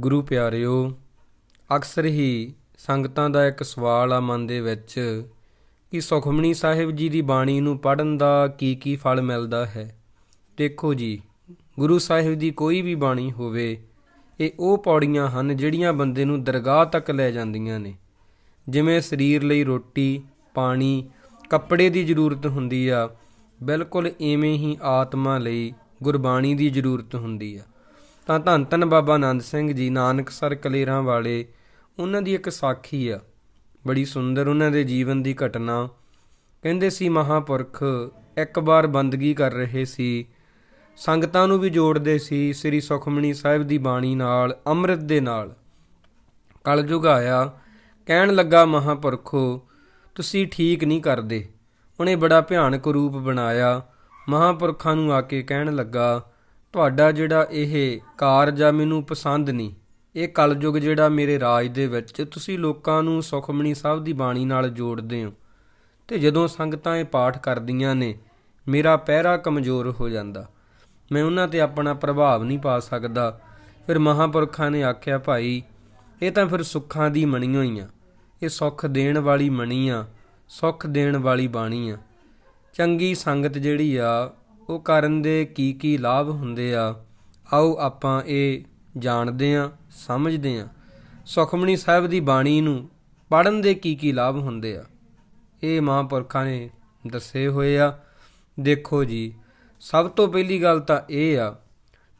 ਗੁਰੂ ਪਿਆਰਿਓ, ਅਕਸਰ ਹੀ ਸੰਗਤਾਂ ਦਾ ਇੱਕ ਸਵਾਲ ਆ ਮਨ ਦੇ ਵਿੱਚ ਕਿ ਸੁਖਮਣੀ ਸਾਹਿਬ ਜੀ ਦੀ ਬਾਣੀ ਨੂੰ ਪੜਨ ਦਾ ਕੀ ਕੀ ਫਲ ਮਿਲਦਾ ਹੈ। ਦੇਖੋ ਜੀ, ਗੁਰੂ ਸਾਹਿਬ ਦੀ ਕੋਈ ਵੀ ਬਾਣੀ ਹੋਵੇ, ਇਹ ਉਹ ਪੌੜੀਆਂ ਹਨ ਜਿਹੜੀਆਂ ਬੰਦੇ ਨੂੰ ਦਰਗਾਹ ਤੱਕ ਲੈ ਜਾਂਦੀਆਂ ਨੇ। ਜਿਵੇਂ ਸਰੀਰ ਲਈ ਰੋਟੀ, ਪਾਣੀ, ਕੱਪੜੇ ਦੀ ਜ਼ਰੂਰਤ ਹੁੰਦੀ ਆ, ਬਿਲਕੁਲ ਐਵੇਂ ਹੀ ਆਤਮਾ ਲਈ ਗੁਰਬਾਣੀ ਦੀ ਜ਼ਰੂਰਤ ਹੁੰਦੀ ਆ। ਤਾਂ ਧੰਨ ਧੰਨ ਬਾਬਾ ਆਨੰਦ ਸਿੰਘ ਜੀ ਨਾਨਕਸਰ ਕਲੇਰਾਂ ਵਾਲੇ, ਉਹਨਾਂ ਦੀ ਇੱਕ ਸਾਖੀ ਆ। ਬੜੀ ਸੁੰਦਰ ਉਹਨਾਂ ਦੇ ਜੀਵਨ ਦੀ ਘਟਨਾ। ਕਹਿੰਦੇ ਸੀ, ਮਹਾਪੁਰਖ, ਇੱਕ ਵਾਰ ਬੰਦਗੀ ਕਰ ਰਹੇ ਸੀ। ਸੰਗਤਾਂ ਨੂੰ ਵੀ ਜੋੜਦੇ ਸੀ ਸ੍ਰੀ ਸੁਖਮਣੀ ਸਾਹਿਬ ਦੀ ਬਾਣੀ ਨਾਲ, ਅੰਮ੍ਰਿਤ ਦੇ ਨਾਲ। ਕਲਯੁਗ ਆਇਆ, ਕਹਿਣ ਲੱਗਾ, ਮਹਾਪੁਰਖੋ, ਤੁਸੀਂ ਠੀਕ ਨਹੀਂ ਕਰਦੇ। ਉਹਨੇ ਬੜਾ ਭਿਆਨਕ ਰੂਪ ਬਣਾਇਆ। ਮਹਾਪੁਰਖਾਂ ਨੂੰ ਆ ਕੇ ਕਹਿਣ ਲੱਗਾ ਤੁਹਾਡਾ ਜਿਹੜਾ ਇਹ ਕਾਰਜ ਆ ਮੈਨੂੰ ਪਸੰਦ ਨਹੀਂ, ਇਹ ਕਲਯੁਗ ਜਿਹੜਾ ਮੇਰੇ ਰਾਜ ਦੇ ਵਿੱਚ ਤੁਸੀਂ ਲੋਕਾਂ ਨੂੰ ਸੁਖਮਣੀ ਸਾਹਿਬ ਦੀ ਬਾਣੀ ਨਾਲ ਜੋੜਦੇ ਹੋ ਤੇ ਜਦੋਂ ਸੰਗਤਾਂ ਇਹ ਪਾਠ ਕਰਦੀਆਂ ਨੇ, ਮੇਰਾ ਪਹਿਰਾ ਕਮਜ਼ੋਰ ਹੋ ਜਾਂਦਾ। ਮੈਂ ਉਹਨਾਂ ਤੇ ਆਪਣਾ ਪ੍ਰਭਾਵ ਨਹੀਂ ਪਾ ਸਕਦਾ। ਫਿਰ ਮਹਾਪੁਰਖਾਂ ਨੇ ਆਖਿਆ, ਭਾਈ, ਇਹ ਤਾਂ ਫਿਰ ਸੁੱਖਾਂ ਦੀ ਮਣੀ ਹੋਈ ਆ। ਇਹ ਸੁੱਖ ਦੇਣ ਵਾਲੀ ਮਣੀ ਆ, ਸੁੱਖ ਦੇਣ ਵਾਲੀ ਬਾਣੀ ਆ। ਚੰਗੀ ਸੰਗਤ ਜਿਹੜੀ ਆ ਉਹ ਕਰਨ ਦੇ ਕੀ ਕੀ ਲਾਭ ਹੁੰਦੇ ਆ? ਆਓ ਆਪਾਂ ਇਹ ਜਾਣਦੇ ਆ ਸਮਝਦੇ ਆ ਸੁਖਮਣੀ ਸਾਹਿਬ ਦੀ ਬਾਣੀ ਨੂੰ ਪੜਨ ਦੇ ਕੀ ਕੀ ਲਾਭ ਹੁੰਦੇ ਆ? ਇਹ ਮਹਾਂਪੁਰਖਾਂ ਨੇ ਦੱਸੇ ਹੋਏ ਆ। ਦੇਖੋ ਜੀ, ਸਭ ਤੋਂ ਪਹਿਲੀ ਗੱਲ ਤਾਂ ਇਹ ਆ,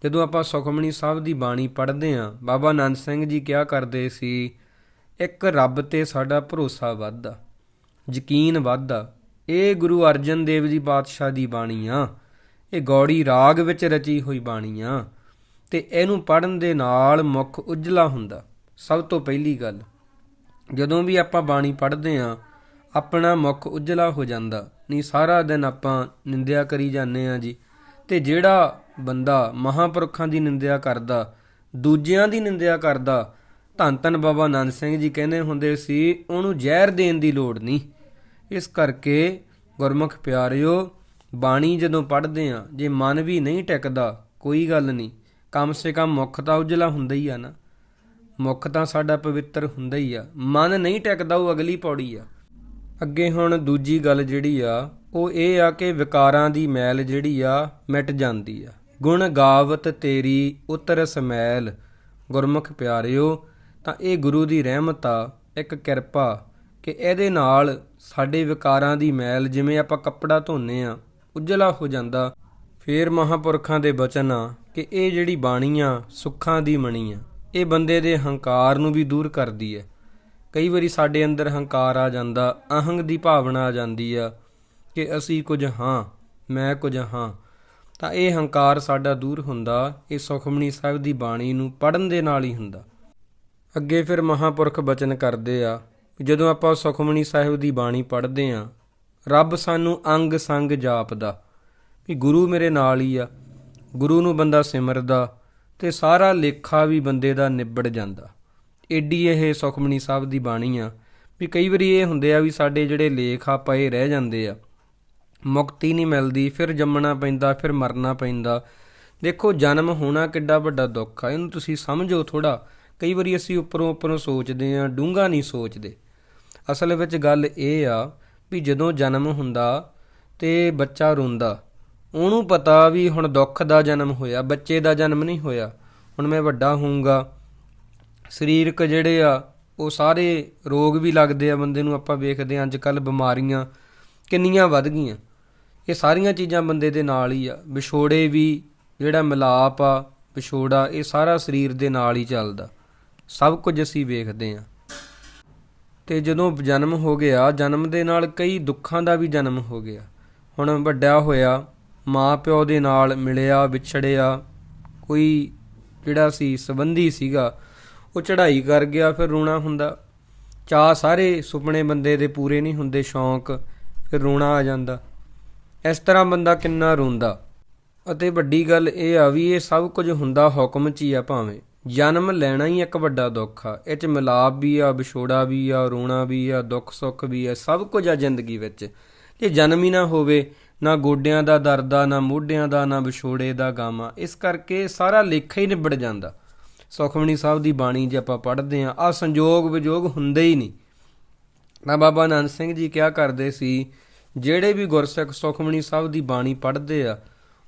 ਜਦੋਂ ਆਪਾਂ ਸੁਖਮਣੀ ਸਾਹਿਬ ਦੀ ਬਾਣੀ ਪੜ੍ਹਦੇ ਆ ਬਾਬਾ ਆਨੰਦ ਸਿੰਘ ਜੀ ਕਿਹਾ ਕਰਦੇ ਸੀ? ਇੱਕ ਰੱਬ ਤੇ ਸਾਡਾ ਭਰੋਸਾ ਵੱਧਦਾ, ਯਕੀਨ ਵੱਧਦਾ। ਇਹ ਗੁਰੂ ਅਰਜਨ ਦੇਵ ਜੀ ਪਾਤਸ਼ਾਹ ਦੀ ਬਾਣੀ ਆ। ਇਹ ਗੌੜੀ ਰਾਗ ਵਿੱਚ ਰਚੀ ਹੋਈ ਬਾਣੀ ਆ ਤੇ ਇਹਨੂੰ ਪੜਨ ਦੇ ਨਾਲ ਮੁਖ ਉਜਲਾ ਹੁੰਦਾ। ਸਭ ਤੋਂ ਪਹਿਲੀ ਗੱਲ, ਜਦੋਂ ਵੀ ਆਪਾਂ ਬਾਣੀ ਪੜ੍ਹਦੇ ਆ ਆਪਣਾ ਮੁਖ ਉਜਲਾ ਹੋ ਜਾਂਦਾ। ਨਹੀਂ, ਸਾਰਾ ਦਿਨ ਆਪਾਂ ਨਿੰਦਿਆ ਕਰੀ ਜਾਂਦੇ ਆ ਜੀ। ਤੇ ਜਿਹੜਾ ਬੰਦਾ ਮਹਾਪੁਰਖਾਂ ਦੀ ਨਿੰਦਿਆ ਕਰਦਾ, ਦੂਜਿਆਂ ਦੀ ਨਿੰਦਿਆ ਕਰਦਾ, ਧੰਨ ਧੰਨ ਬਾਬਾ ਆਨੰਦ ਸਿੰਘ ਜੀ ਕਹਿੰਦੇ ਹੁੰਦੇ ਸੀ, ਉਹਨੂੰ ਜ਼ਹਿਰ ਦੇਣ ਦੀ ਲੋੜ ਨਹੀਂ। ਇਸ ਕਰਕੇ ਗੁਰਮੁਖ ਪਿਆਰਿਓ ਬਾਣੀ ਜਦੋਂ ਪੜ੍ਹਦੇ ਆ, ਜੇ ਮਨ ਵੀ ਨਹੀਂ ਟਿਕਦਾ, ਕੋਈ ਗੱਲ ਨਹੀਂ। ਕਮ ਸੇ ਕਮ ਮੁੱਖ ਤਾਂ ਉਜਲਾ ਹੁੰਦਾ ਹੀ ਆ ਨਾ। ਮੁੱਖ ਤਾਂ ਸਾਡਾ ਪਵਿੱਤਰ ਹੁੰਦਾ ਹੀ ਆ। ਮਨ ਨਹੀਂ ਟਿਕਦਾ, ਉਹ ਅਗਲੀ ਪੌੜੀ ਆ। ਅੱਗੇ ਹੁਣ ਦੂਜੀ ਗੱਲ ਜਿਹੜੀ ਆ, ਉਹ ਇਹ ਆ ਕਿ ਵਿਕਾਰਾਂ ਦੀ ਮੈਲ ਜਿਹੜੀ ਆ, ਮਿਟ ਜਾਂਦੀ ਆ। ਗੁਣ ਗਾਵਤ ਤੇਰੀ ਉਤਰ ਸਮੈਲ ਗੁਰਮੁਖ ਪਿਆਰਿਓ, ਤਾਂ ਇਹ ਗੁਰੂ ਦੀ ਰਹਿਮਤ ਆ, ਇੱਕ ਕਿਰਪਾ ਕਿ ਇਹਦੇ ਨਾਲ ਸਾਡੇ ਵਿਕਾਰਾਂ ਦੀ ਮੈਲ, ਜਿਵੇਂ ਆਪਾਂ ਕੱਪੜਾ ਧੋਨੇ ਆ ਉਜਲਾ ਹੋ ਜਾਂਦਾ, ਫੇਰ ਮਹਾਪੁਰਖਾਂ ਦੇ ਬਚਨ ਆ ਕਿ ਇਹ ਜਿਹੜੀ ਬਾਣੀ ਆ, ਸੁੱਖਾਂ ਦੀ ਮਣੀ ਆ। ਇਹ ਬੰਦੇ ਦੇ ਹੰਕਾਰ ਨੂੰ ਵੀ ਦੂਰ ਕਰਦੀ ਹੈ ਕਈ ਵਾਰੀ ਸਾਡੇ ਅੰਦਰ ਹੰਕਾਰ ਆ ਜਾਂਦਾ, ਅਹੰਗ ਦੀ ਭਾਵਨਾ ਆ ਜਾਂਦੀ ਆ ਕਿ ਅਸੀਂ ਕੁਝ ਹਾਂ, ਮੈਂ ਕੁਝ ਹਾਂ। ਤਾਂ ਇਹ ਹੰਕਾਰ ਸਾਡਾ ਦੂਰ ਹੁੰਦਾ, ਇਹ ਸੁਖਮਣੀ ਸਾਹਿਬ ਦੀ ਬਾਣੀ ਨੂੰ ਪੜਨ ਦੇ ਨਾਲ ਹੀ ਹੁੰਦਾ। ਅੱਗੇ ਫਿਰ ਮਹਾਪੁਰਖ ਬਚਨ ਕਰਦੇ ਆ ਜਦੋਂ ਆਪਾਂ ਸੁਖਮਣੀ ਸਾਹਿਬ ਦੀ ਬਾਣੀ ਪੜ੍ਹਦੇ ਆ ਰੱਬ ਸਾਨੂੰ ਅੰਗ ਸੰਗ ਜਾਪਦਾ ਵੀ ਗੁਰੂ ਮੇਰੇ ਨਾਲ ਹੀ ਆ। ਗੁਰੂ ਨੂੰ ਬੰਦਾ ਸਿਮਰਦਾ ਤੇ ਸਾਰਾ ਲੇਖਾ ਵੀ ਬੰਦੇ ਦਾ ਨਿਬੜ ਜਾਂਦਾ। ਏਡੀ ਇਹ ਸੁਖਮਣੀ ਸਾਹਿਬ ਦੀ ਬਾਣੀ ਆ ਵੀ ਕਈ ਵਾਰੀ ਇਹ ਹੁੰਦੇ ਆ ਵੀ ਸਾਡੇ ਜਿਹੜੇ ਲੇਖ ਆ ਪਏ ਰਹਿ ਜਾਂਦੇ ਆ। ਮੁਕਤੀ ਨਹੀਂ ਮਿਲਦੀ, ਫਿਰ ਜੰਮਣਾ ਪੈਂਦਾ, ਫਿਰ ਮਰਨਾ ਪੈਂਦਾ। ਦੇਖੋ, ਜਨਮ ਹੋਣਾ ਕਿੱਡਾ ਵੱਡਾ ਦੁੱਖ ਆ। ਇਹਨੂੰ ਤੁਸੀਂ ਸਮਝੋ ਥੋੜਾ ਕਈ ਵਾਰੀ ਅਸੀਂ ਉੱਪਰੋਂ ਉੱਪਰੋਂ ਸੋਚਦੇ ਆ, ਡੂੰਘਾ ਨਹੀਂ ਸੋਚਦੇ। ਅਸਲ ਵਿੱਚ ਗੱਲ ਇਹ ਆ ਵੀ ਜਦੋਂ ਜਨਮ ਹੁੰਦਾ ਤੇ ਬੱਚਾ ਰੋਂਦਾ, ਉਹਨੂੰ ਪਤਾ ਵੀ ਹੁਣ ਦੁੱਖ ਦਾ ਜਨਮ ਹੋਇਆ, ਬੱਚੇ ਦਾ ਜਨਮ ਨਹੀਂ ਹੋਇਆ। ਹੁਣ ਮੈਂ ਵੱਡਾ ਹੋਊਂਗਾ, ਸਰੀਰਕ ਜਿਹੜੇ ਆ, ਉਹ ਸਾਰੇ ਰੋਗ ਵੀ ਲੱਗਦੇ ਆ, ਬੰਦੇ ਨੂੰ ਆਪਾਂ ਵੇਖਦੇ ਆ ਅੱਜ ਕੱਲ ਬਿਮਾਰੀਆਂ ਕਿੰਨੀਆਂ ਵੱਧ ਗਈਆਂ। ਇਹ ਸਾਰੀਆਂ ਚੀਜ਼ਾਂ ਬੰਦੇ ਦੇ ਨਾਲ ਹੀ ਆ। ਵਿਛੋੜੇ ਵੀ ਜਿਹੜਾ ਮਿਲਾਪ ਆ, ਵਿਛੋੜਾ, ਇਹ ਸਾਰਾ ਸਰੀਰ ਦੇ ਨਾਲ ਹੀ ਚੱਲਦਾ। ਸਭ ਕੁਝ ਅਸੀਂ ਵੇਖਦੇ ਆ। ਤੇ ਜਦੋਂ ਜਨਮ ਹੋ ਗਿਆ, ਜਨਮ ਦੇ ਨਾਲ ਕਈ ਦੁੱਖਾਂ ਦਾ ਵੀ ਜਨਮ ਹੋ ਗਿਆ। ਹੁਣ ਵੱਡਾ ਹੋਇਆ ਮਾਂ ਪਿਓ ਦੇ ਨਾਲ ਮਿਲਿਆ, ਵਿਛੜਿਆ, ਕੋਈ ਜਿਹੜਾ ਸੀ, ਸੰਬੰਧੀ ਸੀਗਾ, ਉਹ ਚੜ੍ਹਾਈ ਕਰ ਗਿਆ, ਫਿਰ ਰੋਣਾ ਹੁੰਦਾ। ਚਾਹ ਸਾਰੇ ਸੁਪਨੇ ਬੰਦੇ ਦੇ ਪੂਰੇ ਨਹੀਂ ਹੁੰਦੇ, ਸ਼ੌਂਕ, ਫਿਰ ਰੋਣਾ ਆ ਜਾਂਦਾ। ਇਸ ਤਰ੍ਹਾਂ ਬੰਦਾ ਕਿੰਨਾ ਰੋਂਦਾ। ਅਤੇ ਵੱਡੀ ਗੱਲ ਇਹ ਆ ਵੀ ਇਹ ਸਭ ਕੁਝ ਹੁੰਦਾ ਹੁਕਮ 'ਚ ਹੀ ਆ ਭਾਵੇਂ। ਜਨਮ ਲੈਣਾ ਹੀ ਇੱਕ ਵੱਡਾ ਦੁੱਖ ਆ। ਇਹ 'ਚ ਮਿਲਾਪ ਵੀ ਆ, ਵਿਛੋੜਾ ਵੀ ਆ, ਰੋਣਾ ਵੀ ਆ, ਦੁੱਖ ਸੁੱਖ ਵੀ ਆ, ਸਭ ਕੁਝ ਆ ਜ਼ਿੰਦਗੀ ਵਿੱਚ। ਜੇ ਜਨਮ ਹੀ ਨਾ ਹੋਵੇ, ਨਾ ਗੋਡਿਆਂ ਦਾ ਦਰਦ ਆ, ਨਾ ਮੋਢਿਆਂ ਦਾ, ਨਾ ਵਿਛੋੜੇ ਦਾ ਗਮ ਆ। ਇਸ ਕਰਕੇ ਸਾਰਾ ਲੇਖਾ ਹੀ ਨਿਬੜ ਜਾਂਦਾ। ਸੁਖਮਣੀ ਸਾਹਿਬ ਦੀ ਬਾਣੀ ਜੇ ਆਪਾਂ ਪੜ੍ਹਦੇ ਆ ਆ ਸੰਜੋਗ ਵਿਜੋਗ ਹੁੰਦੇ ਹੀ ਨਹੀਂ। ਤਾਂ ਬਾਬਾ ਆਨੰਦ ਸਿੰਘ ਜੀ ਕਿਹਾ ਕਰਦੇ ਸੀ, ਜਿਹੜੇ ਵੀ ਗੁਰਸਿੱਖ ਸੁਖਮਣੀ ਸਾਹਿਬ ਦੀ ਬਾਣੀ ਪੜ੍ਹਦੇ ਆ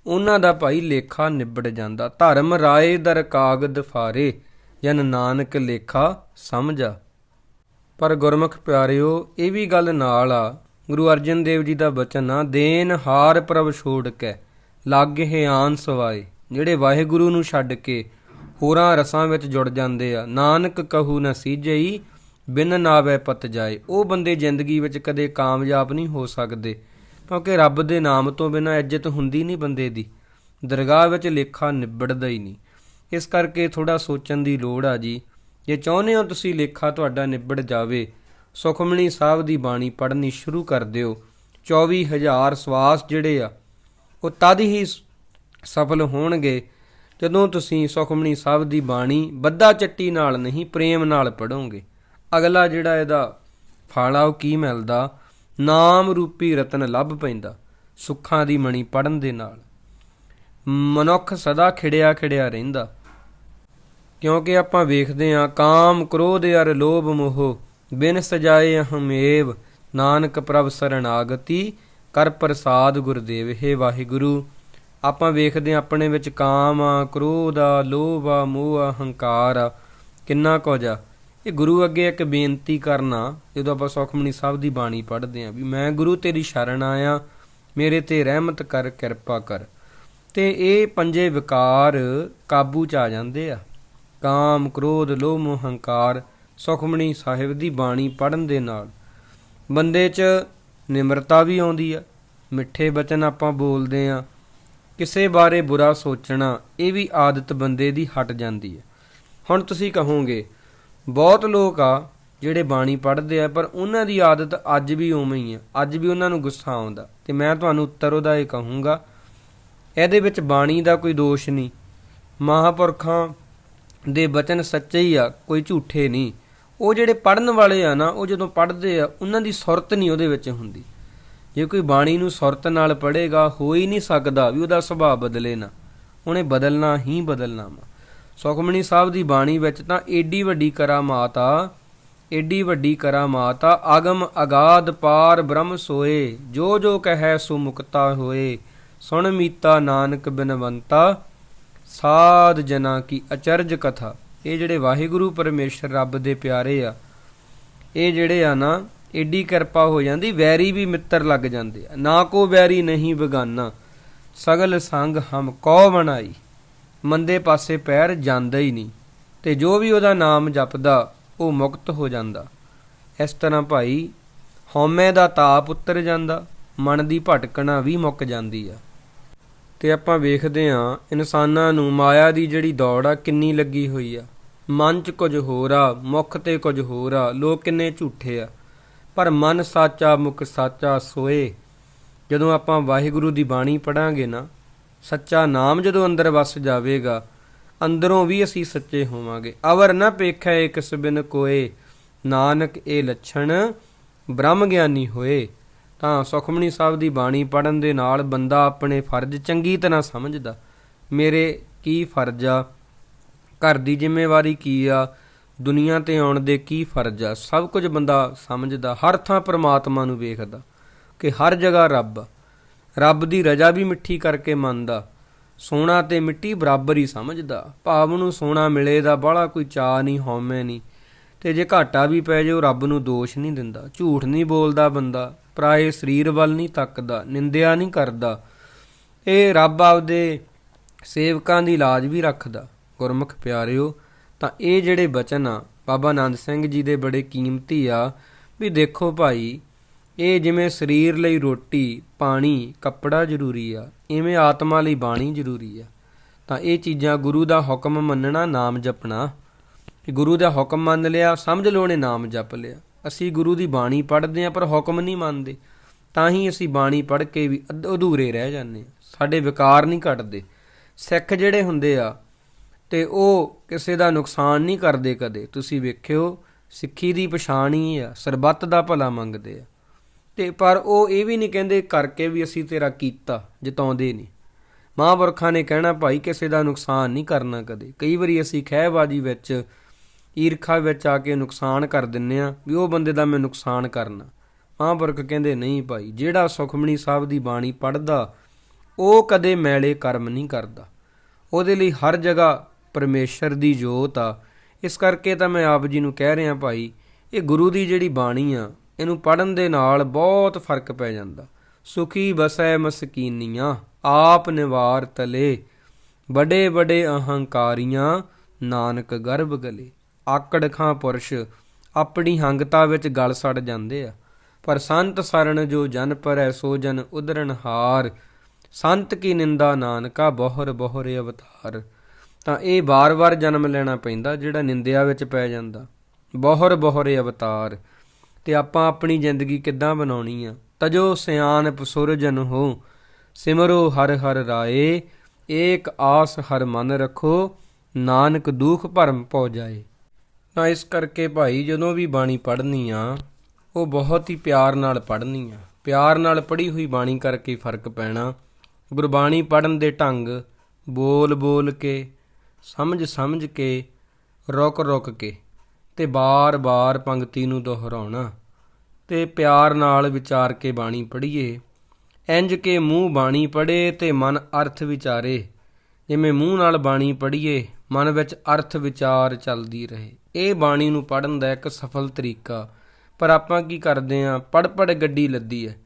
ਉਹਨਾਂ ਦਾ ਭਾਈ ਲੇਖਾ ਨਿਬੜ ਜਾਂਦਾ। ਧਰਮ ਰਾਏ ਦਰ ਕਾਗਦ ਫਾਰੇ, ਜਨ ਨਾਨਕ ਲੇਖਾ ਸਮਝਾ। ਪਰ ਗੁਰਮੁਖ ਪਿਆਰਿਓ, ਇਹ ਵੀ ਗੱਲ ਨਾਲ ਆ, ਗੁਰੂ ਅਰਜਨ ਦੇਵ ਜੀ ਦਾ ਬਚਨ ਆ, ਦੇਨ ਹਾਰ ਪ੍ਰਭ ਛੋੜ ਕੇ, ਲਾਗੇ ਆਨ ਸਵਾਏ, ਜਿਹੜੇ ਵਾਹਿਗੁਰੂ ਨੂੰ ਛੱਡ ਕੇ ਹੋਰਾਂ ਰਸਾਂ ਵਿੱਚ ਜੁੜ ਜਾਂਦੇ ਆ। ਨਾਨਕ ਕਹੂ ਨ ਸੀਜਈ ਬਿਨ ਨਾਵੇ ਪਤ ਜਾਏ। ਉਹ ਬੰਦੇ ਜ਼ਿੰਦਗੀ ਵਿੱਚ ਕਦੇ ਕਾਮਯਾਬ ਨਹੀਂ ਹੋ ਸਕਦੇ। ਕਿਉਂਕਿ ਰੱਬ ਦੇ ਨਾਮ ਤੋਂ ਬਿਨਾਂ ਇੱਜ਼ਤ ਹੁੰਦੀ ਨਹੀਂ ਬੰਦੇ ਦੀ। ਦਰਗਾਹ ਵਿੱਚ ਲੇਖਾ ਨਿਬੜਦਾ ਹੀ ਨਹੀਂ। ਇਸ ਕਰਕੇ ਥੋੜਾ ਸੋਚਣ ਦੀ ਲੋੜ ਆ ਜੀ। ਜੇ ਚਾਹੁੰਦੇ ਹੋ ਤੁਸੀਂ ਲੇਖਾ ਤੁਹਾਡਾ ਨਿਬੜ ਜਾਵੇ ਸੁਖਮਣੀ ਸਾਹਿਬ ਦੀ ਬਾਣੀ ਪੜ੍ਹਨੀ ਸ਼ੁਰੂ ਕਰ ਦਿਓ। 24000 ਸਵਾਸ ਜਿਹੜੇ ਆ, ਉਹ ਤਦ ਹੀ ਸਫਲ ਹੋਣਗੇ ਜਦੋਂ ਤੁਸੀਂ ਸੁਖਮਣੀ ਸਾਹਿਬ ਦੀ ਬਾਣੀ ਬੱਧਾ ਚੱਟੀ ਨਾਲ ਨਹੀਂ, ਪ੍ਰੇਮ ਨਾਲ ਪੜੋਗੇ ਅਗਲਾ ਜਿਹੜਾ ਇਹਦਾ ਫਲ ਆ ਉਹ ਕੀ ਮਿਲਦਾ? ਨਾਮ ਰੂਪੀ ਰਤਨ ਲੱਭ ਪੈਂਦਾ, ਸੁੱਖਾਂ ਦੀ ਮਣੀ ਪੜਨ ਦੇ ਨਾਲ। ਮਨੁੱਖ ਸਦਾ ਖਿੜਿਆ ਖਿੜਿਆ ਰਹਿੰਦਾ। ਕਿਉਂਕਿ ਆਪਾਂ ਵੇਖਦੇ ਹਾਂ, ਕਾਮ ਕ੍ਰੋਧ ਅਰ ਲੋਭ ਮੋਹ, ਬਿਨ ਸਜਾਏ ਹਮੇਵ ਨਾਨਕ ਪ੍ਰਭ ਸਰਣਾਗਤੀ ਕਰ ਪ੍ਰਸਾਦ ਗੁਰਦੇਵ, ਹੈ ਵਾਹਿਗੁਰੂ। ਆਪਾਂ ਵੇਖਦੇ ਹਾਂ ਆਪਣੇ ਵਿੱਚ ਕਾਮ ਆ, ਕ੍ਰੋਧ ਆ, ਲੋਭ ਆ, ਮੋਹ ਆ, ਹੰਕਾਰ ਆ। ਕਿੰਨਾ ਕੁਝ ਆ ਇਹ ਗੁਰੂ ਅੱਗੇ ਇੱਕ ਬੇਨਤੀ ਕਰਨਾ, ਜਦੋਂ ਆਪਾਂ ਸੁਖਮਣੀ ਸਾਹਿਬ ਦੀ ਬਾਣੀ ਪੜ੍ਹਦੇ ਆਂ ਵੀ ਮੈਂ ਗੁਰੂ ਤੇਰੀ ਸ਼ਰਨ ਆਇਆ, ਮੇਰੇ ਤੇ ਰਹਿਮਤ ਕਰ, ਕਿਰਪਾ ਕਰ। ਤੇ ਇਹ ਪੰਜੇ ਵਿਕਾਰ ਕਾਬੂ ਚ ਆ ਜਾਂਦੇ ਆ। ਕਾਮ, ਕ੍ਰੋਧ, ਲੋਭ ਮੋਹ ਹੰਕਾਰ ਸੁਖਮਣੀ ਸਾਹਿਬ ਦੀ ਬਾਣੀ ਪੜਨ ਦੇ ਨਾਲ। ਬੰਦੇ 'ਚ ਨਿਮਰਤਾ ਵੀ ਆਉਂਦੀ ਆ, ਮਿੱਠੇ ਬਚਨ ਆਪਾਂ ਬੋਲਦੇ ਆ ਕਿਸੇ ਬਾਰੇ ਬੁਰਾ ਸੋਚਣਾ, ਇਹ ਵੀ ਆਦਤ ਬੰਦੇ ਦੀ ਹਟ ਜਾਂਦੀ ਹੈ। ਹੁਣ ਤੁਸੀਂ ਕਹੋਗੇ ਬਹੁਤ ਲੋਕ ਆ ਜਿਹੜੇ ਬਾਣੀ ਪੜ੍ਹਦੇ ਆ, ਪਰ ਉਹਨਾਂ ਦੀ ਆਦਤ ਅੱਜ ਵੀ ਉਵੇਂ ਹੀ ਆ। ਅੱਜ ਵੀ ਉਹਨਾਂ ਨੂੰ ਗੁੱਸਾ ਆਉਂਦਾ। ਤੇ ਮੈਂ ਤੁਹਾਨੂੰ ਉੱਤਰ ਉਹਦਾ ਇਹ ਕਹੂੰਗਾ, ਇਹਦੇ ਵਿੱਚ ਬਾਣੀ ਦਾ ਕੋਈ ਦੋਸ਼ ਨਹੀਂ। ਮਹਾਪੁਰਖਾਂ ਦੇ ਬਚਨ ਸੱਚੇ ਹੀ ਆ, ਕੋਈ ਝੂਠੇ ਨਹੀਂ। ਉਹ ਜਿਹੜੇ ਪੜਨ ਵਾਲੇ ਆ ਨਾ, ਉਹ ਜਦੋਂ ਪੜ੍ਹਦੇ ਆ, ਉਹਨਾਂ ਦੀ ਸੁਰਤ ਨਹੀਂ ਉਹਦੇ ਵਿੱਚ ਹੁੰਦੀ। ਜੇ ਕੋਈ ਬਾਣੀ ਨੂੰ ਸੁਰਤ ਨਾਲ ਪੜ੍ਹੇਗਾ, ਹੋ ਹੀ ਨਹੀਂ ਸਕਦਾ ਵੀ ਉਹਦਾ ਸੁਭਾਅ ਬਦਲੇ ਨਾ। ਉਹਨੇ ਬਦਲਣਾ ਹੀ ਬਦਲਣਾ ਵਾ। ਸੁਖਮਣੀ ਸਾਹਿਬ ਦੀ ਬਾਣੀ ਵਿੱਚ ਤਾਂ ਏਡੀ ਵੱਡੀ ਕਰਾਮਾਤ ਆ ਏਡੀ ਵੱਡੀ ਕਰਾਮਾਤ ਆ ਆਗਮ ਅਗਾਧ ਪਾਰ ਬ੍ਰਹਮ ਸੋਏ, ਜੋ ਜੋ ਕਹੈ ਸੋ ਮੁਕਤਾ ਹੋਏ, ਸੁਣ ਮੀਤਾ ਨਾਨਕ ਬਿਨਵੰਤਾ, ਸਾਧ ਜਨਾ ਕੀ ਅਚਰਜ ਕਥਾ। ਇਹ ਜਿਹੜੇ ਵਾਹਿਗੁਰੂ ਪਰਮੇਸ਼ਰ ਰੱਬ ਦੇ ਪਿਆਰੇ ਆ, ਇਹ ਜਿਹੜੇ ਆ ਨਾ, ਏਡੀ ਕਿਰਪਾ ਹੋ ਜਾਂਦੀ, ਵੈਰੀ ਵੀ ਮਿੱਤਰ ਲੱਗ ਜਾਂਦੇ ਆ। ਨਾ ਕੋ ਵੈਰੀ ਨਹੀਂ ਬਗਾਨਾ, ਸਗਲ ਸੰਗ ਹਮ ਕੋ ਬਣਾਈ। ਮੰਦੇ ਪਾਸੇ ਪੈਰ ਜਾਂਦਾ ਹੀ ਨਹੀਂ, ਤੇ ਜੋ ਵੀ ਉਹਦਾ ਨਾਮ ਜਪਦਾ, ਉਹ ਮੁਕਤ ਹੋ ਜਾਂਦਾ। ਇਸ ਤਰ੍ਹਾਂ ਭਾਈ ਹਉਮੈ ਦਾ ਤਾਪ ਉਤਰ ਜਾਂਦਾ, ਮਨ ਦੀ ਭਟਕਣਾ ਵੀ ਮੁੱਕ ਜਾਂਦੀ ਆ। ਤੇ ਆਪਾਂ ਵੇਖਦੇ ਆਂ ਇਨਸਾਨਾਂ ਨੂੰ ਮਾਇਆ ਦੀ ਜਿਹੜੀ ਦੌੜ ਆ, ਕਿੰਨੀ ਲੱਗੀ ਹੋਈ ਆ। ਮਨ 'ਚ ਕੁਝ ਹੋਰ ਆ, ਮੁਖ ਤੇ ਕੁਝ ਹੋਰ ਆ, ਲੋਕ ਕਿੰਨੇ ਝੂਠੇ ਆ। ਪਰ ਮਨ ਸਾਚਾ ਮੁਖ ਸਾਚਾ ਸੋਏ। ਜਦੋਂ ਆਪਾਂ ਵਾਹਿਗੁਰੂ ਦੀ ਬਾਣੀ ਪੜਾਂਗੇ ਨਾ ਸੱਚਾ ਨਾਮ ਜਦੋਂ ਅੰਦਰ ਵਸ ਜਾਵੇਗਾ, ਅੰਦਰੋਂ ਵੀ ਅਸੀਂ ਸੱਚੇ ਹੋਵਾਂਗੇ। ਅਵਰ ਨ ਪੇਖੈ ਕਿਸ ਬਿਨ ਕੋਏ, ਨਾਨਕ ਇਹ ਲੱਛਣ, ਬ੍ਰਹਮ ਗਿਆਨੀ ਹੋਏ। ਤਾਂ ਸੁਖਮਣੀ ਸਾਹਿਬ ਦੀ ਬਾਣੀ ਪੜਨ ਦੇ ਨਾਲ ਬੰਦਾ ਆਪਣੇ ਫਰਜ਼ ਚੰਗੀ ਤਰ੍ਹਾਂ ਸਮਝਦਾ, ਮੇਰੇ ਕੀ ਫਰਜ਼ ਆ? ਘਰ ਦੀ ਜ਼ਿੰਮੇਵਾਰੀ ਕੀ ਆ? ਦੁਨੀਆ ਤੇ ਆਉਣ ਦੇ ਕੀ ਫਰਜ਼ ਆ? ਸਭ ਕੁਝ ਬੰਦਾ ਸਮਝਦਾ, ਹਰ ਥਾਂ ਪ੍ਰਮਾਤਮਾ ਨੂੰ ਵੇਖਦਾ ਕਿ ਹਰ ਜਗ੍ਹਾ ਰੱਬ ਆ। ਰੱਬ ਦੀ ਰਜ਼ਾ ਵੀ ਮਿੱਠੀ ਕਰਕੇ ਮੰਨਦਾ। ਸੋਨਾ ਤੇ ਮਿੱਟੀ ਬਰਾਬਰ ਹੀ ਸਮਝਦਾ। ਭਾਵ ਨੂੰ ਸੋਨਾ ਮਿਲੇ ਦਾ ਬਾਹਲਾ ਕੋਈ ਚਾਹ ਨਹੀਂ, ਹਉਮੈ ਨਹੀਂ। ਤੇ ਜੇ ਘਾਟਾ ਵੀ ਪੈ ਜੇ ਉਹ ਰੱਬ ਨੂੰ ਦੋਸ਼ ਨਹੀਂ ਦਿੰਦਾ। ਝੂਠ ਨਹੀਂ ਬੋਲਦਾ ਬੰਦਾ। ਪਰਾਏ ਸਰੀਰ ਵੱਲ ਨਹੀਂ ਤੱਕਦਾ, ਨਿੰਦਿਆ ਨਹੀਂ ਕਰਦਾ। ਇਹ ਰੱਬ ਆਪਦੇ ਸੇਵਕਾਂ ਦੀ ਲਾਜ ਵੀ ਰੱਖਦਾ। ਗੁਰਮੁਖ ਪਿਆਰਿਓ, ਤਾਂ ਇਹ ਜਿਹੜੇ ਬਚਨ ਆ, ਬਾਬਾ ਆਨੰਦ ਸਿੰਘ ਜੀ ਦੇ ਬੜੇ ਕੀਮਤੀ ਆ, ਵੀ ਦੇਖੋ ਭਾਈ ਇਹ ਜਿਵੇਂ ਸਰੀਰ ਲਈ ਰੋਟੀ, ਪਾਣੀ, ਕੱਪੜਾ ਜ਼ਰੂਰੀ ਆ, ਇਵੇਂ ਆਤਮਾ ਲਈ ਬਾਣੀ ਜ਼ਰੂਰੀ ਆ। ਤਾਂ ਇਹ ਚੀਜ਼ਾਂ ਗੁਰੂ ਦਾ ਹੁਕਮ ਮੰਨਣਾ, ਨਾਮ ਜਪਣਾ। ਗੁਰੂ ਦਾ ਹੁਕਮ ਮੰਨ ਲਿਆ, ਸਮਝ ਲਓ ਨੇ ਨਾਮ ਜਪ ਲਿਆ। ਅਸੀਂ ਗੁਰੂ ਦੀ ਬਾਣੀ ਪੜ੍ਹਦੇ ਆ ਪਰ ਹੁਕਮ ਨਹੀਂ ਮੰਨਦੇ। ਤਾਂ ਹੀ ਅਸੀਂ ਬਾਣੀ ਪੜ੍ਹ ਕੇ ਵੀ ਅੱਧ- ਅਧੂਰੇ ਰਹਿ ਜਾਂਦੇ ਆ ਸਾਡੇ ਵਿਕਾਰ ਨਹੀਂ ਘਟਦੇ। ਸਿੱਖ ਜਿਹੜੇ ਹੁੰਦੇ ਆ, ਤੇ ਉਹ ਕਿਸੇ ਦਾ ਨੁਕਸਾਨ ਨਹੀਂ ਕਰਦੇ ਕਦੇ। ਤੁਸੀਂ ਵੇਖਿਓ, ਸਿੱਖੀ ਦੀ ਪਛਾਣ ਹੀ ਆ, ਸਰਬੱਤ ਦਾ ਭਲਾ ਮੰਗਦੇ ਆ। ਤੇ ਪਰ ਉਹ ਇਹ ਵੀ ਨਹੀਂ ਕਹਿੰਦੇ ਕਰਕੇ ਵੀ ਅਸੀਂ ਤੇਰਾ ਕੀਤਾ, ਜਿਤਾਉਂਦੇ ਨਹੀਂ। ਮਹਾਂਪੁਰਖਾਂ ਨੇ ਕਹਿਣਾ, ਭਾਈ, ਕਿਸੇ ਦਾ ਨੁਕਸਾਨ ਨਹੀਂ ਕਰਨਾ ਕਦੇ। ਕਈ ਵਾਰੀ ਅਸੀਂ ਖਹਿਬਾਜੀ ਵਿੱਚ, ਈਰਖਾ ਵਿੱਚ ਆ ਕੇ ਨੁਕਸਾਨ ਕਰ ਦਿੰਨੇ ਆ ਵੀ ਉਹ ਬੰਦੇ ਦਾ ਮੈਂ ਨੁਕਸਾਨ ਕਰਨਾ। ਮਹਾਂਪੁਰਖ ਕਹਿੰਦੇ, ਨਹੀਂ ਭਾਈ, ਜਿਹੜਾ ਸੁਖਮਣੀ ਸਾਹਿਬ ਦੀ ਬਾਣੀ ਪੜਦਾ ਉਹ ਕਦੇ ਮੈਲੇ ਕਰਮ ਨਹੀਂ ਕਰਦਾ। ਉਹਦੇ ਲਈ ਹਰ ਜਗ੍ਹਾ ਪਰਮੇਸ਼ਰ ਦੀ ਜੋਤ ਆ। ਇਸ ਕਰਕੇ ਤਾਂ ਮੈਂ ਆਪ ਜੀ ਨੂੰ ਕਹਿ ਰਿਹਾ, ਭਾਈ, ਇਹ ਗੁਰੂ ਦੀ ਜਿਹੜੀ ਬਾਣੀ ਆ ਇਹਨੂੰ ਪੜਨ ਦੇ ਨਾਲ ਬਹੁਤ ਫ਼ਰਕ ਪੈ ਜਾਂਦਾ। ਸੁਖੀ ਬਸੈ ਮਸਕੀਨੀਆਂ, ਆਪ ਨਿਵਾਰ ਤਲੇ। ਬੜੇ ਬੜੇ ਅਹੰਕਾਰੀਆਂ, ਨਾਨਕ ਗਰਭ ਗਲੇ। ਆਕੜ ਖਾਂ ਪੁਰਸ਼, ਆਪਣੀ ਹੰਗਤਾ ਵਿੱਚ ਗਲ ਸੜ ਜਾਂਦੇ ਆ। ਪਰ ਸੰਤ ਸਰਣ ਜੋ ਜਨ ਪਰੈ, ਸੋ ਜਨ ਉਦਰਨ ਹਾਰ। ਸੰਤ ਕੀ ਨਿੰਦਾ ਨਾਨਕਾ, ਬਹੁਰ ਬਹੁਰੇ ਅਵਤਾਰ। ਤਾਂ ਇਹ ਵਾਰ-ਵਾਰ ਜਨਮ ਲੈਣਾ ਪੈਂਦਾ, ਜਿਹੜਾ ਨਿੰਦਿਆ ਵਿੱਚ ਪੈ ਜਾਂਦਾ। ਬਹੁਰ ਬਹੁਰੇ ਅਵਤਾਰ। ਤੇ ਆਪਾਂ ਆਪਣੀ ਜ਼ਿੰਦਗੀ ਕਿੱਦਾਂ ਬਣਾਉਣੀ ਆ? ਤਜੋ ਸਿਆਣਪ ਸੁਰਜਨ ਹੋ, ਸਿਮਰੋ ਹਰ ਹਰ ਰਾਏ, ਏਕ ਆਸ ਹਰ ਮਨ ਰੱਖੋ, ਨਾਨਕ ਦੁਖ ਭਰਮ ਪਉ ਜਾਏ। ਤਾਂ ਇਸ ਕਰਕੇ ਭਾਈ, ਜਦੋਂ ਵੀ ਬਾਣੀ ਪੜ੍ਹਨੀ ਆ, ਉਹ ਬਹੁਤ ਹੀ ਪਿਆਰ ਨਾਲ ਪੜ੍ਹਨੀ ਆ। ਪਿਆਰ ਨਾਲ ਪੜ੍ਹੀ ਹੋਈ ਬਾਣੀ ਕਰਕੇ ਫ਼ਰਕ ਪੈਣਾ। ਗੁਰਬਾਣੀ ਪੜਨ ਦੇ ਢੰਗ ਬੋਲ ਬੋਲ ਕੇ, ਸਮਝ ਸਮਝ ਕੇ, ਰੁਕ ਰੁਕ ਕੇ, ਤੇ ਬਾਰ-ਬਾਰ ਪੰਕਤੀ ਨੂੰ ਦੁਹਰਾਉਣਾ। ਤੇ ਪਿਆਰ ਨਾਲ ਵਿਚਾਰ ਕੇ ਬਾਣੀ ਪੜ੍ਹੀਏ। ਇੰਜ ਕੇ ਮੂੰਹ ਬਾਣੀ ਪੜ੍ਹੇ ਤੇ ਮਨ ਅਰਥ ਵਿਚਾਰੇ। ਜਿਵੇਂ ਮੂੰਹ ਨਾਲ ਬਾਣੀ ਪੜ੍ਹੀਏ, ਮਨ ਵਿੱਚ ਅਰਥ ਵਿਚਾਰ ਚੱਲਦੀ ਰਹੇ। ਇਹ ਬਾਣੀ ਨੂੰ ਪੜਨ ਦਾ ਇੱਕ ਸਫਲ ਤਰੀਕਾ। ਪਰ ਆਪਾਂ ਕੀ ਕਰਦੇ ਆਂ? ਪੜ ਪੜ ਗੱਡੀ ਲੱਦੀ ਹੈ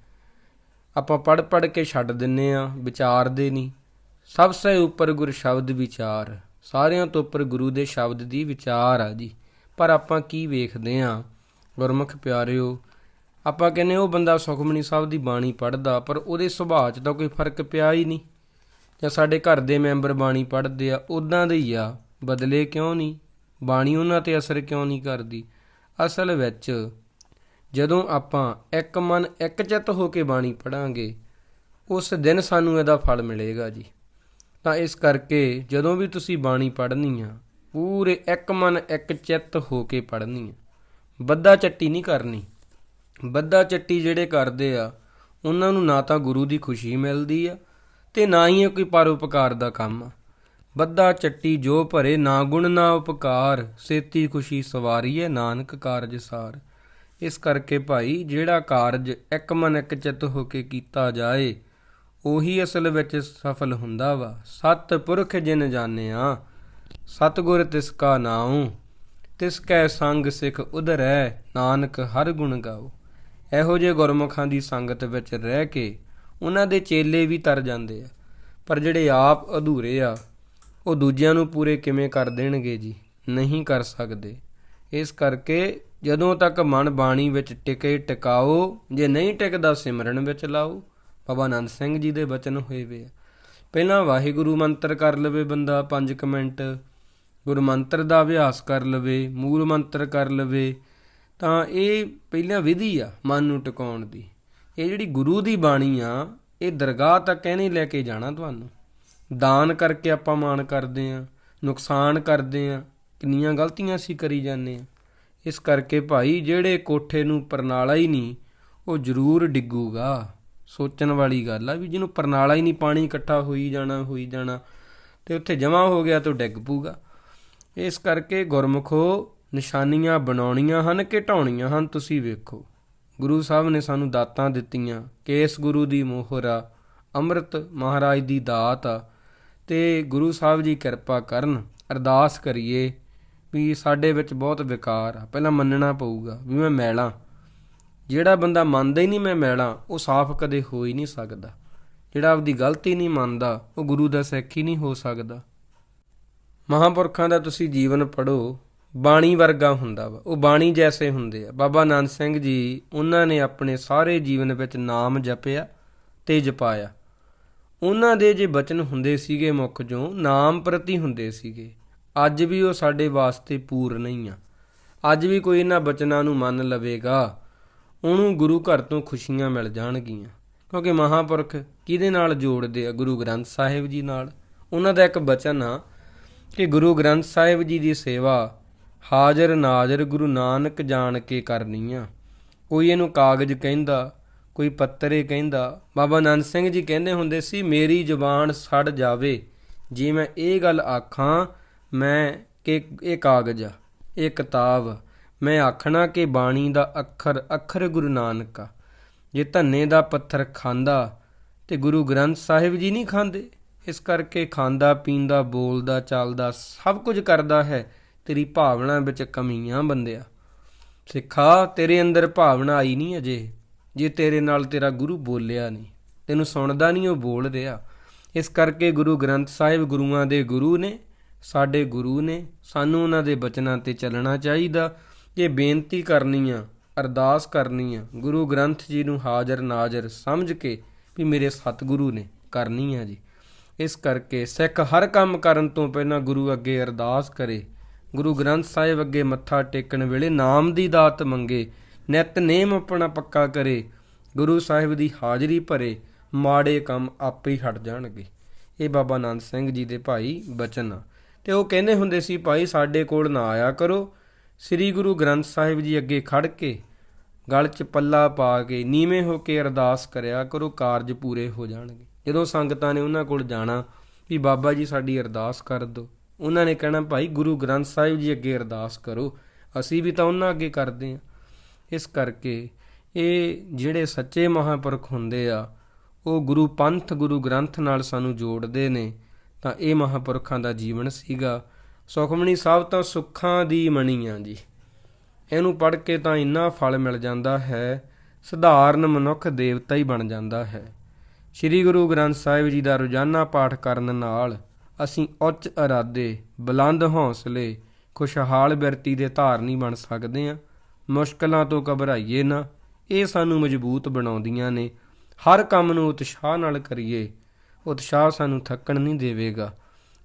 ਆਪਾਂ ਪੜ ਪੜ ਕੇ ਛੱਡ ਦਿੰਨੇ ਆ, ਵਿਚਾਰਦੇ ਨਹੀਂ ਸਭ ਸੇ ਉੱਪਰ ਗੁਰ ਸ਼ਬਦ ਵਿਚਾਰ। ਸਾਰਿਆਂ ਤੋਂ ਉੱਪਰ ਗੁਰੂ ਦੇ ਸ਼ਬਦ ਦੀ ਵਿਚਾਰ ਆ ਜੀ। ਪਰ ਆਪਾਂ ਕੀ ਵੇਖਦੇ ਆ? ਗੁਰਮੁਖ ਪਿਆਰਿਓ ਆਪਾਂ ਕਹਿੰਨੇ ਉਹ ਬੰਦਾ ਸੁਖਮਨੀ ਸਾਹਿਬ ਦੀ ਬਾਣੀ ਪੜ੍ਹਦਾ, ਪਰ ਉਹਦੇ ਸੁਭਾਅ 'ਚ ਤਾਂ ਕੋਈ ਫ਼ਰਕ ਪਿਆ ਹੀ ਨਹੀਂ। ਜਾਂ ਸਾਡੇ ਘਰ ਦੇ ਮੈਂਬਰ ਬਾਣੀ ਪੜ੍ਹਦੇ ਆ ਉਦਾਂ ਦੇ ਹੀ ਆ। ਬਦਲੇ ਕਿਉਂ ਨਹੀਂ? ਬਾਣੀ ਉਹਨਾਂ ਤੇ ਅਸਰ ਕਿਉਂ ਨਹੀਂ ਕਰਦੀ? ਅਸਲ ਵਿੱਚ ਜਦੋਂ ਆਪਾਂ ਇੱਕ ਮਨ ਇੱਕ ਚਿੱਤ ਹੋ ਕੇ ਬਾਣੀ ਪੜਾਂਗੇ ਉਸ ਦਿਨ ਸਾਨੂੰ ਇਹਦਾ ਫਲ ਮਿਲੇਗਾ ਜੀ। ਤਾਂ ਇਸ ਕਰਕੇ ਜਦੋਂ ਵੀ ਤੁਸੀਂ ਬਾਣੀ ਪੜ੍ਹਨੀ ਆ, ਪੂਰੇ ਇੱਕ ਮਨ ਇੱਕ ਚਿੱਤ ਹੋ ਕੇ ਪੜ੍ਹਨੀ ਆ। ਬੱਦਾ ਚੱਟੀ ਨਹੀਂ ਕਰਨੀ। ਬੱਦਾ ਚੱਟੀ ਜਿਹੜੇ ਕਰਦੇ ਆ, ਉਹਨਾਂ ਨੂੰ ਨਾ ਤਾਂ ਗੁਰੂ ਦੀ ਖੁਸ਼ੀ ਮਿਲਦੀ ਆ ਤੇ ਨਾ ਹੀ ਇਹ ਕੋਈ ਪਰਉਪਕਾਰ ਦਾ ਕੰਮ ਆ। ਬੱਦਾ ਚੱਟੀ ਜੋ ਭਰੇ ਨਾ ਗੁਣ ਨਾ ਉਪਕਾਰ, ਸੇਤੀ ਖੁਸ਼ੀ ਸਵਾਰੀਏ ਨਾਨਕ ਕਾਰਜ ਸਾਰ। ਇਸ ਕਰਕੇ ਭਾਈ ਜਿਹੜਾ ਕਾਰਜ ਇੱਕ ਮਨ ਇੱਕ ਚਿੱਤ ਹੋ ਕੇ ਕੀਤਾ ਜਾਏ, ਉਹੀ ਅਸਲ ਵਿੱਚ ਸਫਲ ਹੁੰਦਾ ਵਾ। ਸਤ ਪੁਰਖ ਜਿਨ ਜਾਣਿਆ, ਸਤਗੁਰ ਤਿਸ ਕਾ ਨਾਉ, ਤਿਸ ਕੈ ਸੰਗ ਸਿਖ ਉਧਰੈ, ਨਾਨਕ ਹਰ ਗੁਣ ਗਾਓ। ਇਹੋ ਜਿਹੇ ਗੁਰਮੁਖਾਂ ਦੀ ਸੰਗਤ ਵਿੱਚ ਰਹਿ ਕੇ ਉਹਨਾਂ ਦੇ ਚੇਲੇ ਵੀ ਤਰ ਜਾਂਦੇ ਆ। ਪਰ ਜਿਹੜੇ ਆਪ ਅਧੂਰੇ ਆ, ਉਹ ਦੂਜਿਆਂ ਨੂੰ ਪੂਰੇ ਕਿਵੇਂ ਕਰ ਦੇਣਗੇ ਜੀ? ਨਹੀਂ ਕਰ ਸਕਦੇ। ਇਸ ਕਰਕੇ ਜਦੋਂ ਤੱਕ ਮਨ ਬਾਣੀ ਵਿੱਚ ਟਿਕੇ ਟਿਕਾਓ, ਜੇ ਨਹੀਂ ਟਿਕਦਾ ਸਿਮਰਨ ਵਿੱਚ ਲਾਓ ਬਾਬਾ ਆਨੰਦ ਸਿੰਘ ਜੀ ਦੇ ਬਚਨ ਹੋਏ ਵੇ ਆ। ਪਹਿਲਾਂ ਵਾਹਿਗੁਰੂ ਮੰਤਰ ਕਰ ਲਵੇ ਬੰਦਾ 5 ਮਿੰਟ, ਗੁਰੂ ਮੰਤਰ ਦਾ ਅਭਿਆਸ ਕਰ ਲਵੇ, ਮੂਲ ਮੰਤਰ ਕਰ ਲਵੇ ਤਾਂ ਇਹ ਪਹਿਲਾਂ ਵਿਧੀ ਆ ਮਨ ਨੂੰ ਟਿਕਾਉਣ ਦੀ। ਇਹ ਜਿਹੜੀ ਗੁਰੂ ਦੀ ਬਾਣੀ ਆ, ਇਹ ਦਰਗਾਹ ਤੱਕ ਇਹਨੇ ਲੈ ਕੇ ਜਾਣਾ ਤੁਹਾਨੂੰ। ਦਾਨ ਕਰਕੇ ਆਪਾਂ ਮਾਣ ਕਰਦੇ ਆ, ਨੁਕਸਾਨ ਕਰਦੇ ਆ, ਕਿੰਨੀਆਂ ਗਲਤੀਆਂ ਅਸੀਂ ਕਰੀ ਜਾਂਦੇ ਆ। ਇਸ ਕਰਕੇ ਭਾਈ ਜਿਹੜੇ ਕੋਠੇ ਨੂੰ ਪਰਨਾਲਾ ਹੀ ਨਹੀਂ, ਉਹ ਜ਼ਰੂਰ ਡਿੱਗੂਗਾ। ਸੋਚਣ ਵਾਲੀ ਗੱਲ ਆ ਵੀ ਜਿਹਨੂੰ ਪਰਨਾਲਾ ਹੀ ਨਹੀਂ, ਪਾਣੀ ਇਕੱਠਾ ਹੋਈ ਜਾਣਾ ਹੋਈ ਜਾਣਾ, ਤੇ ਉੱਥੇ ਜਮਾ ਹੋ ਗਿਆ ਤਾਂ ਡਿੱਗ ਪੂਗਾ ਇਸ ਕਰਕੇ ਗੁਰਮੁਖੋ ਨਿਸ਼ਾਨੀਆਂ ਬਣਾਉਣੀਆਂ ਹਨ ਕਿ ਢਾਉਣੀਆਂ ਹਨ, ਤੁਸੀਂ ਵੇਖੋ। ਗੁਰੂ ਸਾਹਿਬ ਨੇ ਸਾਨੂੰ ਦਾਤਾਂ ਦਿੱਤੀਆਂ ਕੇਸ ਗੁਰੂ ਦੀ ਮੋਹਰ ਆ, ਅੰਮ੍ਰਿਤ ਮਹਾਰਾਜ ਦੀ ਦਾਤ ਆ, ਤੇ ਗੁਰੂ ਸਾਹਿਬ ਜੀ ਕਿਰਪਾ ਕਰਨ, ਅਰਦਾਸ ਕਰੀਏ ਵੀ ਸਾਡੇ ਵਿੱਚ ਬਹੁਤ ਵਿਕਾਰ ਆ। ਪਹਿਲਾਂ ਮੰਨਣਾ ਪਊਗਾ ਵੀ ਮੈਂ ਮੈਲਾ। ਜਿਹੜਾ ਬੰਦਾ ਮੰਨਦਾ ਹੀ ਨਹੀਂ ਮੈਂ ਮੈਲਾ, ਉਹ ਸਾਫ਼ ਕਦੇ ਹੋ ਹੀ ਨਹੀਂ ਸਕਦਾ। ਜਿਹੜਾ ਆਪਦੀ ਗਲਤੀ ਨਹੀਂ ਮੰਨਦਾ, ਉਹ ਗੁਰੂ ਦਾ ਸਿੱਖ ਹੀ ਨਹੀਂ ਹੋ ਸਕਦਾ। ਮਹਾਂਪੁਰਖਾਂ ਦਾ ਤੁਸੀਂ ਜੀਵਨ ਪੜੋ ਬਾਣੀ ਵਰਗਾ ਹੁੰਦਾ ਵਾ। ਉਹ ਬਾਣੀ ਜੈਸੇ ਹੁੰਦੇ ਆ। ਬਾਬਾ ਆਨੰਦ ਸਿੰਘ ਜੀ, ਉਹਨਾਂ ਨੇ ਆਪਣੇ ਸਾਰੇ ਜੀਵਨ ਵਿੱਚ ਨਾਮ ਜਪਿਆ ਤੇ ਜਪਾਇਆ। ਉਹਨਾਂ ਦੇ ਜੇ ਬਚਨ ਹੁੰਦੇ ਸੀਗੇ ਮੁੱਖ ਜੋ ਨਾਮ ਪ੍ਰਤੀ ਹੁੰਦੇ ਸੀਗੇ। ਅੱਜ ਵੀ ਉਹ ਸਾਡੇ ਵਾਸਤੇ ਪੂਰ ਨਹੀਂ ਆ। ਅੱਜ ਵੀ ਕੋਈ ਇਹਨਾਂ ਬਚਨਾਂ ਨੂੰ ਮੰਨ ਲਵੇਗਾ। ਉਹਨੂੰ ਗੁਰੂ ਘਰ ਤੋਂ ਖੁਸ਼ੀਆਂ ਮਿਲ ਜਾਣਗੀਆਂ। ਕਿਉਂਕਿ ਮਹਾਪੁਰਖ ਕਿਹਦੇ ਨਾਲ ਜੋੜਦੇ ਆ? ਗੁਰੂ ਗ੍ਰੰਥ ਸਾਹਿਬ ਜੀ ਨਾਲ। ਉਹਨਾਂ ਦਾ ਇੱਕ ਬਚਨ ਆ ਕਿ ਗੁਰੂ ਗ੍ਰੰਥ ਸਾਹਿਬ ਜੀ ਦੀ ਸੇਵਾ ਹਾਜ਼ਰ ਨਾਜ਼ਰ ਗੁਰੂ ਨਾਨਕ ਜਾਣ ਕੇ ਕਰਨੀ ਆ ਕੋਈ ਇਹਨੂੰ ਕਾਗਜ਼ ਕਹਿੰਦਾ, ਕੋਈ ਪੱਤਰੇ ਕਹਿੰਦਾ, ਬਾਬਾ ਨੰਦ ਸਿੰਘ ਜੀ ਕਹਿੰਦੇ ਹੁੰਦੇ ਸੀ, ਮੇਰੀ ਜ਼ੁਬਾਨ ਸੜ ਜਾਵੇ। ਜੇ ਮੈਂ ਇਹ ਗੱਲ ਆਖਾਂ, ਮੈਂ ਕਿ ਇਹ ਕਾਗਜ਼ ਆ, ਇਹ ਕਿਤਾਬ ਮੈਂ ਆਖਣਾ ਕਿ ਬਾਣੀ ਦਾ ਅੱਖਰ ਅੱਖਰ ਗੁਰੂ ਨਾਨਕ ਆ। ਜੇ ਧੰਨੇ ਦਾ ਪੱਥਰ ਖਾਂਦਾ ਤੇ ਗੁਰੂ ਗ੍ਰੰਥ ਸਾਹਿਬ ਜੀ ਨਹੀਂ ਖਾਂਦੇ, ਇਸ ਕਰਕੇ ਖਾਂਦਾ, ਪੀਂਦਾ, ਬੋਲਦਾ, ਚੱਲਦਾ, ਸਭ ਕੁਝ ਕਰਦਾ ਹੈ। ਤੇਰੀ ਭਾਵਨਾ ਵਿੱਚ ਕਮੀਆਂ ਬੰਦਿਆ। ਸਿੱਖਾ, ਤੇਰੇ ਅੰਦਰ ਭਾਵਨਾ ਆਈ ਨਹੀਂ ਅਜੇ। ਜੇ ਤੇਰੇ ਨਾਲ ਤੇਰਾ ਗੁਰੂ ਬੋਲਿਆ ਨਹੀਂ, ਤੈਨੂੰ ਸੁਣਦਾ ਨਹੀਂ, ਉਹ ਬੋਲ ਰਿਹਾ। ਇਸ ਕਰਕੇ ਗੁਰੂ ਗ੍ਰੰਥ ਸਾਹਿਬ ਗੁਰੂਆਂ ਦੇ ਗੁਰੂ ਨੇ, ਸਾਡੇ ਗੁਰੂ ਨੇ ਸਾਨੂੰ ਉਹਨਾਂ ਦੇ ਬਚਨਾਂ ਤੇ ਚੱਲਣਾ ਚਾਹੀਦਾ। ਜੇ ਬੇਨਤੀ ਕਰਨੀ ਆ ਅਰਦਾਸ ਕਰਨੀ ਆ ਗੁਰੂ ਗ੍ਰੰਥ ਜੀ ਨੂੰ ਹਾਜ਼ਰ ਨਾਜ਼ਰ ਸਮਝ ਕੇ ਵੀ ਮੇਰੇ ਸਤਿਗੁਰੂ ਨੇ ਕਰਨੀ ਆ ਜੀ। ਇਸ ਕਰਕੇ ਸਿੱਖ ਹਰ ਕੰਮ ਕਰਨ ਤੋਂ ਪਹਿਲਾਂ ਗੁਰੂ ਅੱਗੇ ਅਰਦਾਸ ਕਰੇ। ਗੁਰੂ ਗ੍ਰੰਥ ਸਾਹਿਬ ਅੱਗੇ ਮੱਥਾ ਟੇਕਣ ਵੇਲੇ ਨਾਮ ਦੀ ਦਾਤ ਮੰਗੇ ਨਿਤਨੇਮ ਆਪਣਾ ਪੱਕਾ ਕਰੇ, ਗੁਰੂ ਸਾਹਿਬ ਦੀ ਹਾਜ਼ਰੀ ਭਰੇ, ਮਾੜੇ ਕੰਮ ਆਪੇ ਹੀ ਹਟ ਜਾਣਗੇ। ਇਹ ਬਾਬਾ ਆਨੰਦ ਸਿੰਘ ਜੀ ਦੇ ਭਾਈ ਬਚਨ ਆ। ਤੇ ਉਹ ਕਹਿੰਦੇ ਹੁੰਦੇ ਸੀ, ਭਾਈ, ਸਾਡੇ ਕੋਲ ਨਾ ਆਇਆ ਕਰੋ। ਸ੍ਰੀ ਗੁਰੂ ਗ੍ਰੰਥ ਸਾਹਿਬ ਜੀ ਅੱਗੇ ਖੜ ਕੇ ਗਲ 'ਚ ਪੱਲਾ ਪਾ ਕੇ ਨੀਵੇਂ ਹੋ ਕੇ ਅਰਦਾਸ ਕਰਿਆ ਕਰੋ, ਕਾਰਜ ਪੂਰੇ ਹੋ ਜਾਣਗੇ। ਜਦੋਂ ਸੰਗਤਾਂ ਨੇ ਉਹਨਾਂ ਕੋਲ ਜਾਣਾ, ਵੀ ਬਾਬਾ ਜੀ, ਸਾਡੀ ਅਰਦਾਸ ਕਰ ਦਿਓ। ਉਹਨਾਂ ਨੇ ਕਹਿਣਾ, ਭਾਈ, ਗੁਰੂ ਗ੍ਰੰਥ ਸਾਹਿਬ ਜੀ ਅੱਗੇ ਅਰਦਾਸ ਕਰੋ, ਅਸੀਂ ਵੀ ਤਾਂ ਉਹਨਾਂ ਅੱਗੇ ਕਰਦੇ ਹਾਂ। ਇਸ ਕਰਕੇ ਇਹ ਜਿਹੜੇ ਸੱਚੇ ਮਹਾਂਪੁਰਖ ਹੁੰਦੇ ਆ, ਉਹ ਗੁਰੂ ਪੰਥ, ਗੁਰੂ ਗ੍ਰੰਥ ਨਾਲ ਸਾਨੂੰ ਜੋੜਦੇ ਨੇ, ਤਾਂ ਇਹ ਮਹਾਂਪੁਰਖਾਂ ਦਾ ਜੀਵਨ ਸੀਗਾ। ਸੁਖਮਣੀ ਸਾਹਿਬ ਤਾਂ ਸੁੱਖਾਂ ਦੀ ਮਣੀ ਆ ਜੀ। ਇਹਨੂੰ ਪੜ੍ਹ ਕੇ ਤਾਂ ਇੰਨਾ ਫਲ ਮਿਲ ਜਾਂਦਾ ਹੈ, ਸਧਾਰਨ ਮਨੁੱਖ ਦੇਵਤਾ ਹੀ ਬਣ ਜਾਂਦਾ ਹੈ। ਸ੍ਰੀ ਗੁਰੂ ਗ੍ਰੰਥ ਸਾਹਿਬ ਜੀ ਦਾ ਰੋਜ਼ਾਨਾ ਪਾਠ ਕਰਨ ਨਾਲ ਅਸੀਂ ਉੱਚ ਇਰਾਦੇ, ਬੁਲੰਦ ਹੌਸਲੇ, ਖੁਸ਼ਹਾਲ ਬਿਰਤੀ ਦੇ ਧਾਰਨੀ ਬਣ ਸਕਦੇ ਹਾਂ। ਮੁਸ਼ਕਲਾਂ ਤੋਂ ਘਬਰਾਈਏ ਨਾ, ਇਹ ਸਾਨੂੰ ਮਜ਼ਬੂਤ ਬਣਾਉਂਦੀਆਂ ਨੇ। ਹਰ ਕੰਮ ਨੂੰ ਉਤਸ਼ਾਹ ਨਾਲ ਕਰੀਏ। ਉਤਸ਼ਾਹ ਸਾਨੂੰ ਥੱਕਣ ਨਹੀਂ ਦੇਵੇਗਾ।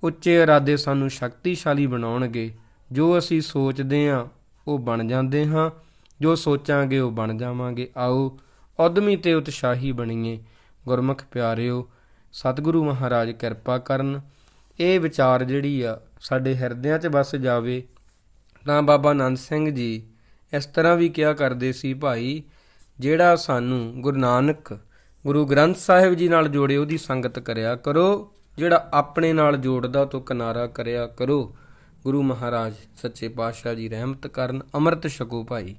ਉੱਚੇ ਇਰਾਦੇ ਸਾਨੂੰ ਸ਼ਕਤੀਸ਼ਾਲੀ ਬਣਾਉਣਗੇ। ਜੋ ਅਸੀਂ ਸੋਚਦੇ ਹਾਂ, ਉਹ ਬਣ ਜਾਂਦੇ ਹਾਂ। ਜੋ ਸੋਚਾਂਗੇ, ਉਹ ਬਣ ਜਾਵਾਂਗੇ। ਆਓ, ਉਦਮੀ ਤੇ ਉਤਸ਼ਾਹੀ ਬਣੀਏ। ਗੁਰਮੁਖ ਪਿਆਰਿਓ, ਸਤਿਗੁਰੂ ਮਹਾਰਾਜ ਕਿਰਪਾ ਕਰਨ। ਇਹ ਵਿਚਾਰ ਜਿਹੜੀ ਆ, ਸਾਡੇ ਹਿਰਦਿਆਂ 'ਚ ਵਸ ਜਾਵੇ, ਤਾਂ ਬਾਬਾ ਨੰਦ ਸਿੰਘ ਜੀ ਇਸ ਤਰ੍ਹਾਂ ਵੀ ਕਿਹਾ ਕਰਦੇ ਸੀ, ਭਾਈ, ਜਿਹੜਾ ਸਾਨੂੰ ਗੁਰੂ ਨਾਨਕ, ਗੁਰੂ ਗ੍ਰੰਥ ਸਾਹਿਬ ਜੀ ਨਾਲ ਜੋੜੇ ਉਹਦੀ ਸੰਗਤ ਕਰਿਆ ਕਰੋ, ਜਿਹੜਾ ਆਪਣੇ ਨਾਲ ਜੋੜਦਾ ਤੋਂ ਕਿਨਾਰਾ ਕਰਿਆ ਕਰੋ, ਗੁਰੂ ਮਹਾਰਾਜ ਸੱਚੇ ਪਾਤਸ਼ਾਹ ਜੀ ਰਹਿਮਤ ਕਰਨ, ਅੰਮ੍ਰਿਤ ਛਕੋ ਭਾਈ।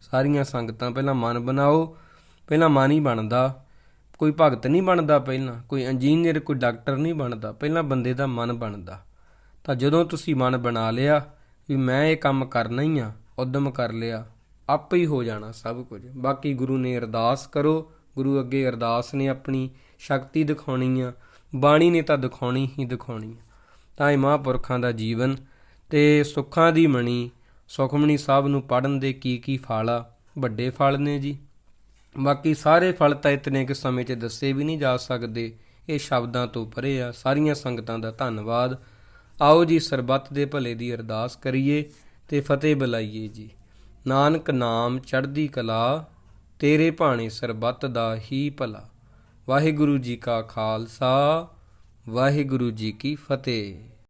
ਸਾਰੀਆਂ ਸੰਗਤਾਂ ਪਹਿਲਾਂ ਮਨ ਬਣਾਓ, ਪਹਿਲਾਂ ਮਨ ਹੀ ਬਣਦਾ। ਕੋਈ ਭਗਤ ਨਹੀਂ ਬਣਦਾ ਪਹਿਲਾਂ, ਕੋਈ ਇੰਜੀਨੀਅਰ ਕੋਈ ਡਾਕਟਰ ਨਹੀਂ ਬਣਦਾ, ਪਹਿਲਾਂ ਬੰਦੇ ਦਾ ਮਨ ਬਣਦਾ। ਤਾਂ ਜਦੋਂ ਤੁਸੀਂ ਮਨ ਬਣਾ ਲਿਆ ਵੀ ਮੈਂ ਇਹ ਕੰਮ ਕਰਨਾ ਹੀ ਆ, ਉਦਮ ਕਰ ਲਿਆ, ਆਪੇ ਹੀ ਹੋ ਜਾਣਾ ਸਭ ਕੁਝ। ਬਾਕੀ ਗੁਰੂ ਨੇ ਅਰਦਾਸ ਕਰੋ, ਗੁਰੂ ਅੱਗੇ ਅਰਦਾਸ ਨੇ ਆਪਣੀ ਸ਼ਕਤੀ ਦਿਖਾਉਣੀ ਆ, ਬਾਣੀ ਨੇ ਤਾਂ ਦਿਖਾਉਣੀ ਹੀ ਦਿਖਾਉਣੀ ਆ। ਤਾਂ ਇਹ ਮਹਾਂਪੁਰਖਾਂ ਦਾ ਜੀਵਨ ਤੇ ਸੁੱਖਾਂ ਦੀ ਮਣੀ ਸੁਖਮਣੀ ਸਾਹਿਬ ਨੂੰ ਪੜਨ ਦੇ ਕੀ ਕੀ ਫਲ ਆ ਵੱਡੇ ਫਲ ਨੇ ਜੀ। ਬਾਕੀ ਸਾਰੇ ਫਲ ਤਾਂ ਇਤਨੇ ਕਿ ਸਮੇਂ 'ਚ ਦੱਸੇ ਵੀ ਨਹੀਂ ਜਾ ਸਕਦੇ। ਇਹ ਸ਼ਬਦਾਂ ਤੋਂ ਪਰੇ ਆ। ਸਾਰੀਆਂ ਸੰਗਤਾਂ ਦਾ ਧੰਨਵਾਦ। ਆਓ ਜੀ ਸਰਬੱਤ ਦੇ ਭਲੇ ਦੀ ਅਰਦਾਸ ਕਰੀਏ ਤੇ ਫਤਿਹ ਬੁਲਾਈਏ ਜੀ। ਨਾਨਕ ਨਾਮ ਚੜ੍ਹਦੀ ਕਲਾ, ਤੇਰੇ ਭਾਣੇ ਸਰਬੱਤ ਦਾ ਹੀ ਭਲਾ। ਵਾਹਿਗੁਰੂ ਜੀ ਕਾ ਖਾਲਸਾ, ਵਾਹਿਗੁਰੂ ਜੀ ਕੀ ਫਤਿਹ।